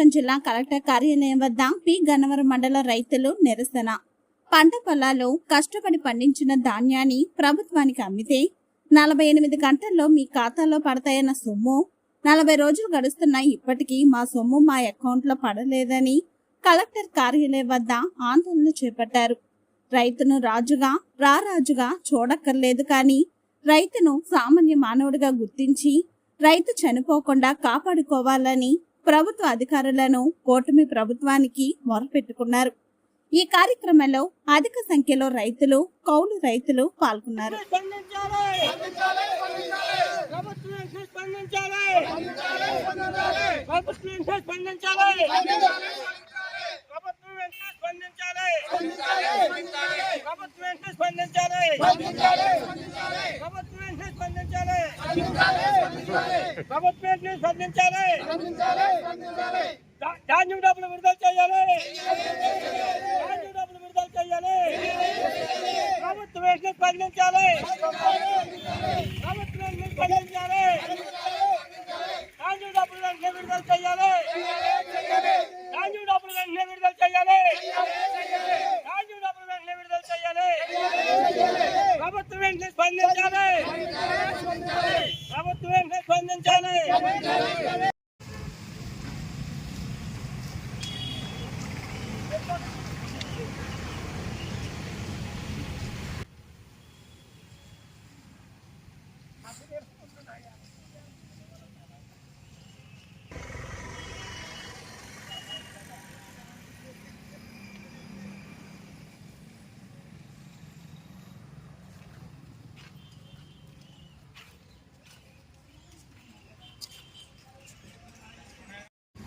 అనంతపురం జిల్లా కలెక్టర్ కార్యాలయం వద్ద పి. గన్నవరం మండల రైతులు నిరసన. పంట పొలాల్లో కష్టపడి పండించిన ధాన్యాన్ని ప్రభుత్వానికి అమ్మితే నలభై ఎనిమిది గంటల్లో మీ ఖాతాలో పడతాయన్న సొమ్ము నలభై రోజులు గడుస్తున్న ఇప్పటికీ మా సొమ్ము మా అకౌంట్లో పడలేదని కలెక్టర్ కార్యాలయం వద్ద ఆందోళన చేపట్టారు. రైతును రాజుగా రారాజుగా చూడక్కర్లేదు కానీ రైతును సామాన్య మానవుడిగా గుర్తించి రైతు చనిపోకుండా కాపాడుకోవాలని ప్రభుత్వ అధికారులను కూటమి ప్రభుత్వానికి మొరపెట్టుకున్నారు. ఈ కార్యక్రమంలో అధిక సంఖ్యలో రైతులు కౌలు రైతులు పాల్గొన్నారు. స్పందించాలి ప్రభుత్వం వెంటనే స్పందించాలి. ప్రభుత్వం వెంటనే స్పందించాలి. ధాన్యం డబ్బులు విడుదల చేయాలి. ధాన్యం డబ్బులు విడుదల చేయాలి. ప్రభుత్వం వెంటనే స్పందించాలి. ప్రభుత్వం స్పందించాలి. ధాన్యం డబ్బులు విడుదల చేయాలి ధాన్యం డబ్బులు వెంటనే విడుదల చేయాలి ధాన్యం డబ్బులు వెంటనే విడుదల చేయాలి ప్రభుత్వం వెంటనే స్పందించాలి ప్రభుత్వం వెంటనే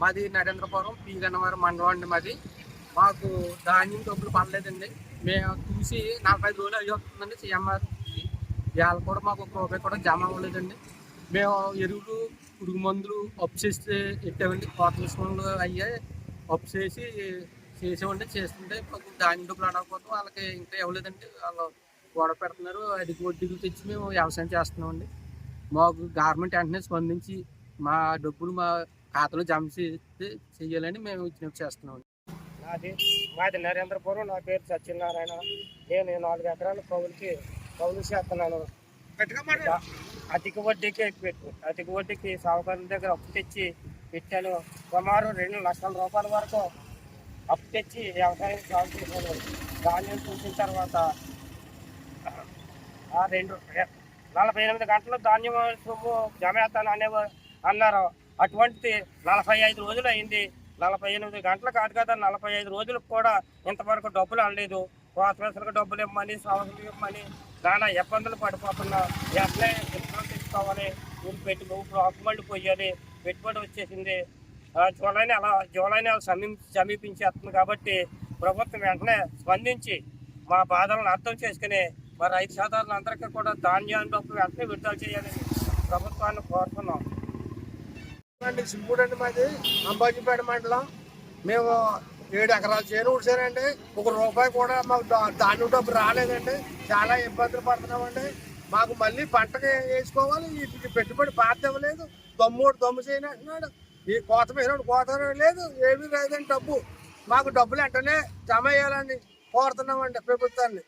మాది నరేంద్రపురం పి గన్నవరం మండలం అండి మాది. మాకు ధాన్యం డబ్బులు పడలేదండి. మేము చూసి నలభై రోజులు అయ్యి వస్తుందండి సీఎంఆర్ ఇవాళ కూడా మాకు ఒక రూపాయి కూడా జమ అవ్వలేదండి. మేము ఎరువులు పురుగు మందులు అప్పు చేస్తే ఎట్టామండి కోత విషయంలో అయ్యాయి అప్పు చేసి చేసేవండి చేస్తుంటే మాకు ధాన్యం డబ్బులు అడగకపోతే వాళ్ళకి ఇంకా ఇవ్వలేదండి. వాళ్ళు గొడవ పెడుతున్నారు. అది వడ్డీలు తెచ్చి మేము వ్యవసాయం చేస్తున్నామండి. మాకు గవర్నమెంట్ వెంటనే స్పందించి మా డబ్బులు మా ఖాతాలో జమ చేస్తే చెయ్యాలని మేము విజ్ఞప్తి చేస్తున్నాం. నాది మాది నరేంద్రపురం నా పేరు సత్యనారాయణ. నేను నాలుగు ఎకరాల కౌలుకి కౌలు చేస్తున్నాను. అధిక వడ్డీకి పెట్టు అధిక వడ్డీకి సాగుకారుల దగ్గర అప్పు తెచ్చి పెట్టాను. సుమారు రెండు లక్షల రూపాయల వరకు అప్పు తెచ్చి వ్యవసాయం సాగు చేశాను. ధాన్యం చూసిన తర్వాత ఆ రెండు నలభై ఎనిమిది గంటలు ధాన్యం సొమ్ము జమ చేస్తాను అనేవారు అన్నారు. అటువంటిది నలభై ఐదు రోజులు అయింది. నలభై ఎనిమిది గంటలు కాదు కదా నలభై ఐదు రోజులకు కూడా ఇంతవరకు డబ్బులు అనలేదు కోతవేసలకు డబ్బులు ఇవ్వమని సంవత్సరం ఇవ్వమని చాలా ఇబ్బందులు పడిపోతున్నా. ఎట్లే విత్తనాలు తెచ్చుకోవాలి ఊరు పెట్టి ఇప్పుడు పోయాలి. పెట్టుబడి వచ్చేసింది. ఆ, జూలై నెల జూలై నెల సమీ సమీపించేస్తుంది కాబట్టి ప్రభుత్వం వెంటనే స్పందించి మా బాధలను అర్థం చేసుకుని మా రైతు సాధారణలందరికీ కూడా ధాన్యాన్ని డబ్బులు వెంటనే విడుదల చేయాలని ప్రభుత్వాన్ని కోరుతున్నాం. అండి సింపుడండి మాది అంబాజీపేట మండలం. మేము ఏడు ఎకరాలు చేను ఊడ్చారండి ఒక రూపాయి కూడా మాకు ధాన్యం డబ్బు రాలేదండి. చాలా ఇబ్బందులు పడుతున్నామండి. మాకు మళ్ళీ పంటకి వేసుకోవాలి వీటికి పెట్టుబడి పాత ఇవ్వలేదు. దమ్ముడు దమ్ము చేయని అంటున్నాడు. ఈ కోత వేసినప్పుడు కోత లేదు ఏమీ లేదండి డబ్బు. మాకు డబ్బులు వెంటనే జమ చేయాలని కోరుతున్నామండి ప్రభుత్వాన్ని.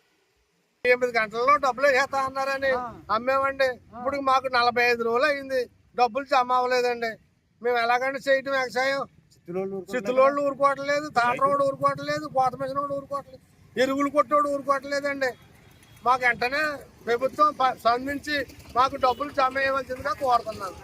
ఎనిమిది గంటల్లో డబ్బులు వేస్తా అన్నారని అమ్మేమండి. ఇప్పుడు మాకు నలభై ఐదు రోజులు అయింది. డబ్బులు జమ అవ్వలేదండి. మేము ఎలాగంటే చేయటం వ్యవసాయం. చిత్తులోళ్ళు ఊరుకోవట్లేదు తాటరోడు ఊరుకోవట్లేదు కోత మిషన్ ఊరుకోవట్లేదు ఎరువులు కొట్టోడు ఊరుకోవట్లేదండి. మాకు వెంటనే ప్రభుత్వం స్పందించి మాకు డబ్బులు జమ చేయవలసిందిగా కోరుతున్నాను.